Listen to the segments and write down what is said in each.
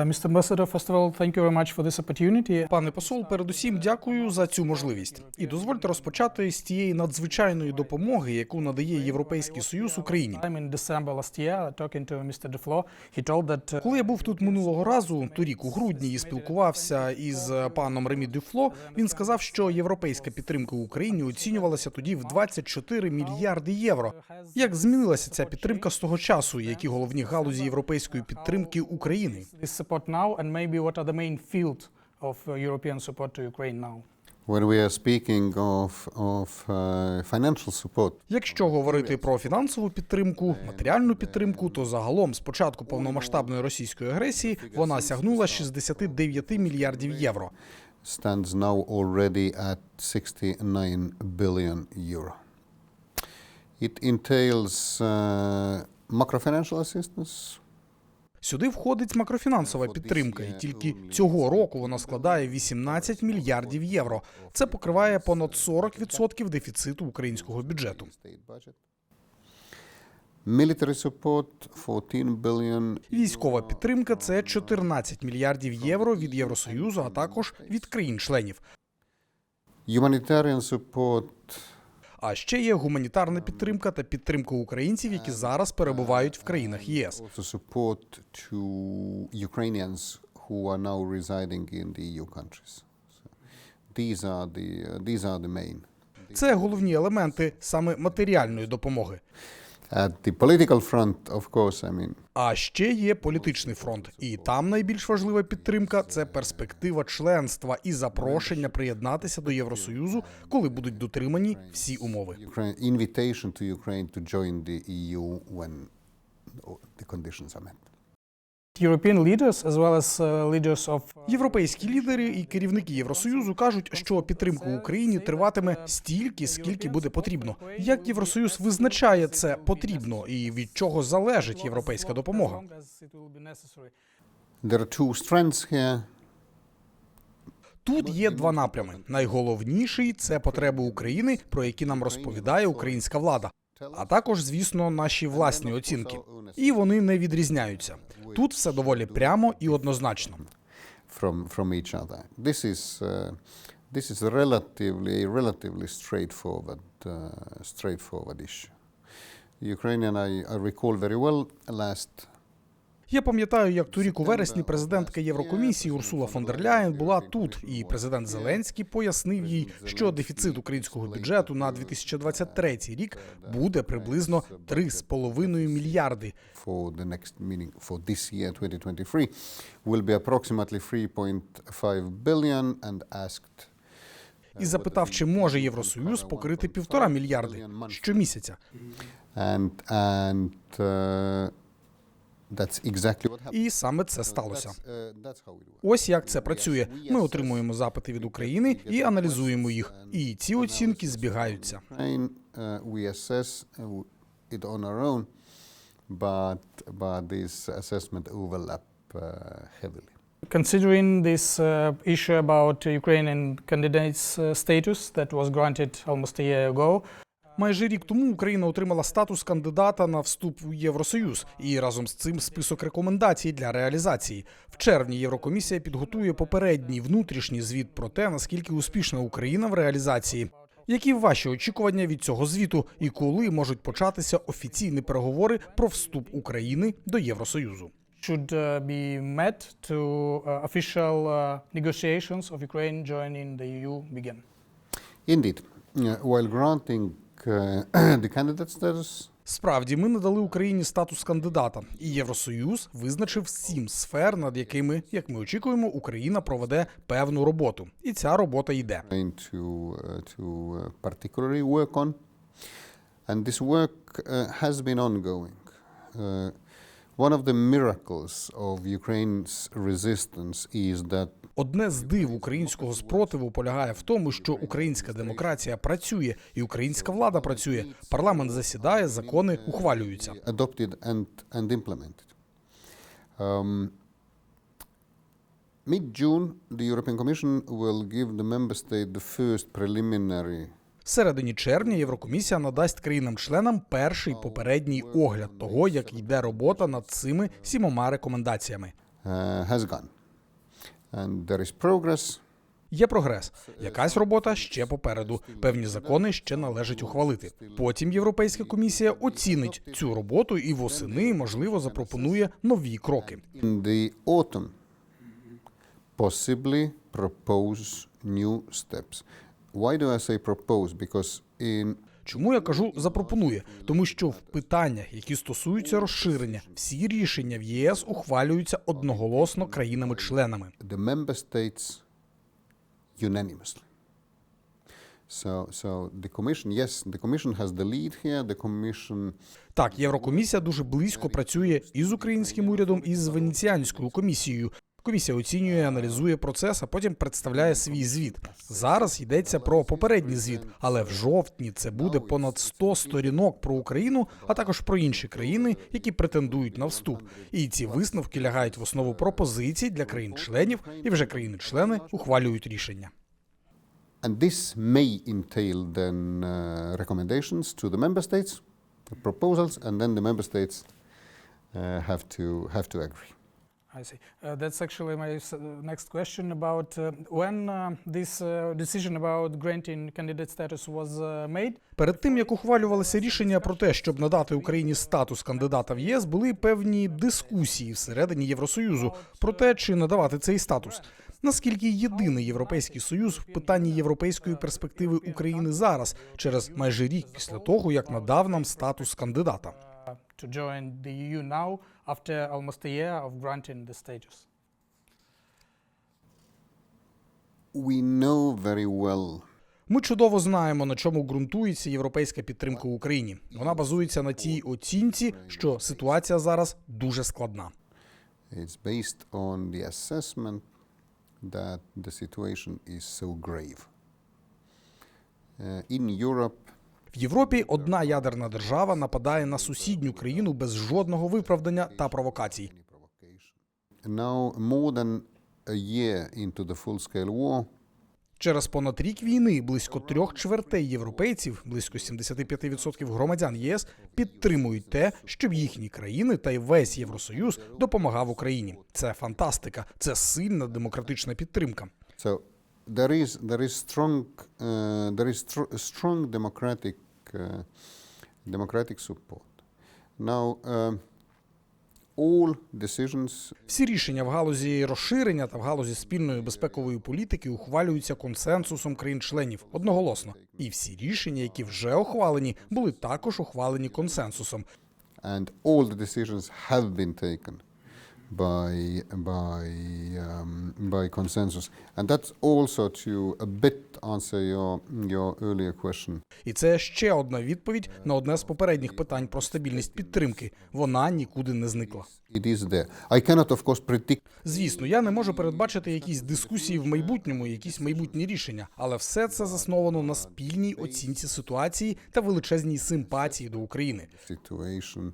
Uh, Mr. Ambassador, first of all, thank you very much for this opportunity. Пане посол, передусім дякую за цю можливість. І дозвольте розпочати з тієї надзвичайної допомоги, яку надає Європейський Союз Україні. Uh, Коли я був тут минулого разу, торік у грудні, і спілкувався із е, паном Ремі Дюфло, він сказав, що європейська підтримка Україні оцінювалася тоді в 24 мільярди євро. Як змінилася ця підтримка з того часу? Які головні галузі європейської підтримки України? Support now, and maybe what are the main fields of uh, European support to Ukraine now? When we are speaking of, of uh, financial support, Якщо говорити про фінансову підтримку, матеріальну підтримку, то загалом з початку повномасштабної російської агресії вона сягнула 69 мільярдів євро. stands now already at 69 billion euro. It entails uh, macrofinancial assistance, Сюди входить макрофінансова підтримка, і тільки цього року вона складає 18 мільярдів євро. Це покриває понад 40% дефіциту українського бюджету. state budget. Military support 14 billion. Військова підтримка це 14 мільярдів євро від Євросоюзу, а також від країн-членів. Humanitarian support А ще є гуманітарна підтримка та підтримка українців, які зараз перебувають в країнах ЄС. who are now residing in the EU countries. So these are the these are the main. Це головні елементи саме матеріальної допомоги. At the political front, of course, I mean, А ще є політичний фронт, і там найбільш важлива підтримка це перспектива членства і запрошення приєднатися до Євросоюзу, коли будуть дотримані всі умови. Invitation to Ukraine to join the EU when the conditions are met. Європейські лідери і керівники Євросоюзу кажуть, що підтримка Україні триватиме стільки, скільки буде потрібно. Як Євросоюз визначає це потрібно і від чого залежить європейська допомога? There are two strengths here. Тут є два напрями. Найголовніший це потреби України, про які нам розповідає українська влада. А також, звісно, наші власні оцінки. І вони не відрізняються. Тут все доволі прямо і однозначно. from from each other. This is uh, this is a relatively relatively straightforward uh, straightforward issue. Ukrainian, I, I recall very well last Я пам'ятаю, як торік у вересні президентка Єврокомісії Урсула фон дер Ляєн була тут, і президент Зеленський пояснив їй, що дефіцит українського бюджету на 2023 рік буде приблизно 3,5 мільярди. for the next meaning for this year 2023 will be approximately 3.5 billion and asked І запитав, чи може Євросоюз покрити півтора мільярди щомісяця. and and uh, that's exactly what happened. І саме це сталося. Uh. Ось як це працює. Ми отримуємо запити від України і аналізуємо їх. І ці оцінки збігаються. Uh, uh, uh. Considering this uh, issue about Ukrainian candidate's uh, status that was granted almost a year ago, Майже рік тому Україна отримала статус кандидата на вступ у Євросоюз і разом з цим список рекомендацій для реалізації. В червні Єврокомісія підготує попередній внутрішній звіт про те, наскільки успішна Україна в реалізації. Які ваші очікування від цього звіту і коли можуть початися офіційні переговори про вступ України до Євросоюзу? should uh, be met to uh, official uh, negotiations of Ukraine joining the EU begin. Indeed, while granting the candidate status, Справді, ми надали Україні статус кандидата, і Євросоюз визначив сім сфер, над якими, як ми очікуємо, Україна проведе певну роботу. І ця робота йде. uh, uh, and this work uh, has been ongoing. Uh, one of the miracles of Ukraine's resistance is that Одне з див українського спротиву полягає в тому, що українська демократія працює, і українська влада працює. Парламент засідає, закони ухвалюються. adopted and, and implemented. Um, Mid June, the European Commission will give the member state the first preliminary Всередині червня Єврокомісія надасть країнам-членам перший попередній огляд того, як йде робота над цими сімома рекомендаціями. progress. Є прогрес. Якась робота ще попереду. Певні закони ще належить ухвалити. Потім Європейська комісія оцінить цю роботу і восени, можливо, запропонує нові кроки. Propose new steps. Why do I say propose? Because in Чому я кажу запропонує? Тому що в питаннях, які стосуються розширення, всі рішення в ЄС ухвалюються одноголосно країнами-членами. the member states unanimously. So, so the commission, yes, the commission has the lead here. The commission Так, Єврокомісія дуже близько працює і з українським урядом, і з Венеціанською комісією. Комісія оцінює, аналізує процес, а потім представляє свій звіт. Зараз йдеться про попередній звіт, але в жовтні це буде понад 100 сторінок про Україну, а також про інші країни, які претендують на вступ. І ці висновки лягають в основу пропозицій для країн-членів, і вже країни-члени ухвалюють рішення. and this may entail then uh, recommendations to the member states, the proposals, and then the member states uh, have to have to agree. I see. Uh, that's actually my s- next question about uh, when uh, this uh, decision about granting candidate status was uh, made. Перед тим як ухвалювалося рішення про те, щоб надати Україні статус кандидата в ЄС, були певні дискусії всередині Євросоюзу про те, чи надавати цей статус. Наскільки єдиний європейський союз в питанні європейської перспективи України зараз, через майже рік після того, як надав нам статус кандидата. to join the EU now after almost a year of granting the status. We know very well Ми чудово знаємо, на чому ґрунтується європейська підтримка Україні. Вона базується на тій оцінці, що ситуація зараз дуже складна. it's based on the assessment that the situation is so grave. Uh, in Europe, В Європі одна ядерна держава нападає на сусідню країну без жодного виправдання та провокацій. war, Через понад рік війни близько трьох чвертей європейців, близько 75% громадян єС підтримують те, щоб їхні країни та й весь Євросоюз допомагав Україні. Це фантастика, це сильна демократична підтримка. So there is there is strong uh, there is str- strong democratic uh, democratic support. Now um, all decisions Всі рішення в галузі розширення та в галузі спільної безпекової політики ухвалюються консенсусом країн-членів одноголосно. І всі рішення, які вже ухвалені, були також ухвалені консенсусом. and all the decisions have been taken by by um, by consensus, and that's also to a bit answer your your earlier question. І це ще одна відповідь на одне з попередніх питань про стабільність підтримки. Вона нікуди не зникла. It is there. I cannot, of course, predict Звісно, я не можу передбачити якісь дискусії в майбутньому, якісь майбутні рішення, але все це засновано на спільній оцінці ситуації та величезній симпатії до України. situation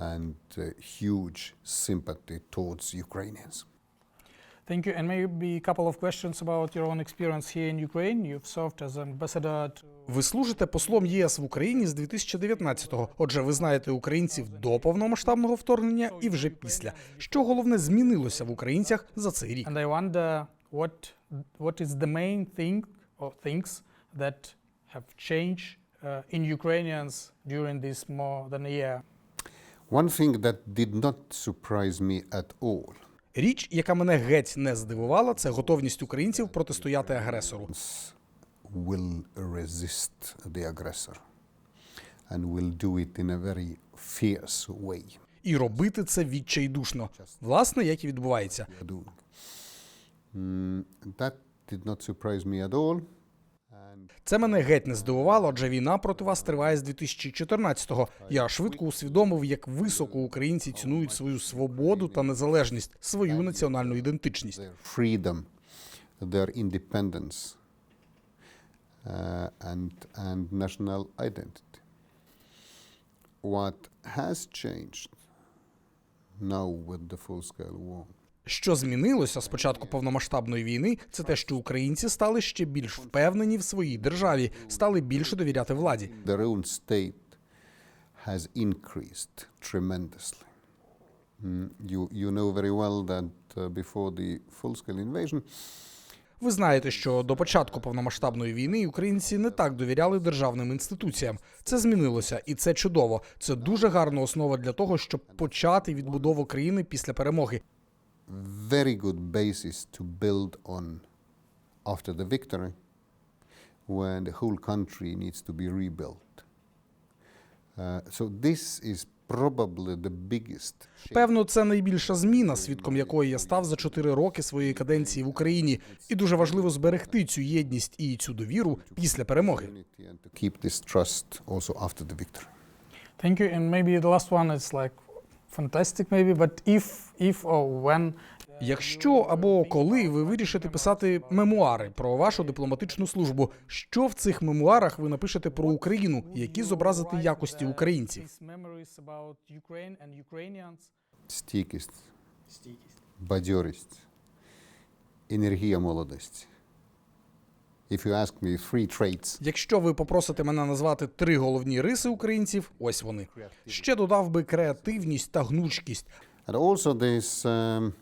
and uh, huge sympathy towards Ukrainians. Thank you. And maybe a couple of questions about your own experience here in Ukraine. You've served as ambassador to Ви служите послом ЄС в Україні з 2019-го. Отже, ви знаєте українців до повномасштабного вторгнення і вже після. Що головне змінилося в українцях за цей рік? And I wonder what what is the main thing or things that have changed uh, in Ukrainians during this more than a year. One thing that did not surprise me at all Річ, яка мене геть не здивувала, це готовність українців протистояти агресору. will resist the aggressor and will do it in a very fierce way. І робити це відчайдушно. Власне, як і відбувається. Mm, that did not surprise me at all. Це мене геть не здивувало, адже війна проти вас триває з 2014-го. Я швидко усвідомив, як високо українці цінують свою свободу та незалежність, свою національну ідентичність. Що змінилося з початку повномасштабної війни, це те, що українці стали ще більш впевнені в своїй державі, стали більше довіряти владі. their own state has increased tremendously. You, you know very well that uh, before the full scale invasion, Ви знаєте, що до початку повномасштабної війни українці не так довіряли державним інституціям. Це змінилося, і це чудово. Це дуже гарна основа для того, щоб почати відбудову країни після перемоги. Very good basis to build on after the victory when the whole country needs to be rebuilt. Uh, so this is probably the biggest. Певно, це найбільша зміна, свідком якої я став за чотири роки своєї каденції в Україні, і дуже важливо зберегти цю єдність і цю довіру після перемоги. unity and to keep this trust also after the victory. Thank you. And maybe the last one is like fantastic, maybe, but if, if or when Якщо або коли ви вирішите писати мемуари про вашу дипломатичну службу, що в цих мемуарах ви напишете про Україну, які зобразити якості українців? Стійкість, бадьорість, енергія молодості. If you ask me three traits, Якщо ви попросите мене назвати три головні риси українців, ось вони. Ще додав би креативність та гнучкість. And also this um,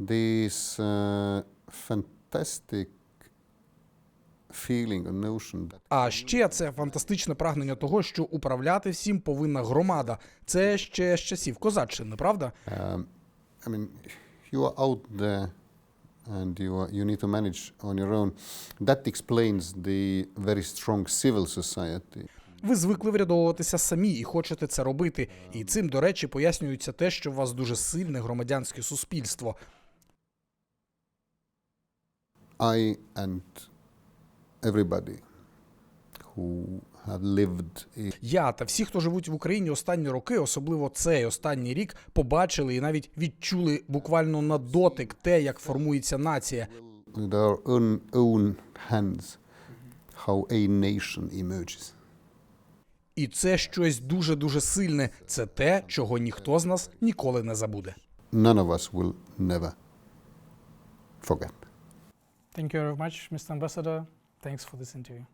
this uh, fantastic feeling notion that А ще це фантастичне прагнення того, що управляти всім повинна громада. Це ще з часів козаччини, правда? um, I mean you are out there and you are, you need to manage on your own. That explains the very strong civil society. Ви звикли врядовуватися самі і хочете це робити. І цим, до речі, пояснюється те, що у вас дуже сильне громадянське суспільство. I and everybody who have lived in Я та всі, хто живуть в Україні останні роки, особливо цей останній рік, побачили і навіть відчули буквально на дотик те, як формується нація. with our own, own hands how a nation emerges. І це щось дуже дуже сильне. Це те, чого ніхто з нас ніколи не забуде. None of us will never forget. thank you very much, Mr. Ambassador. Thanks for this interview.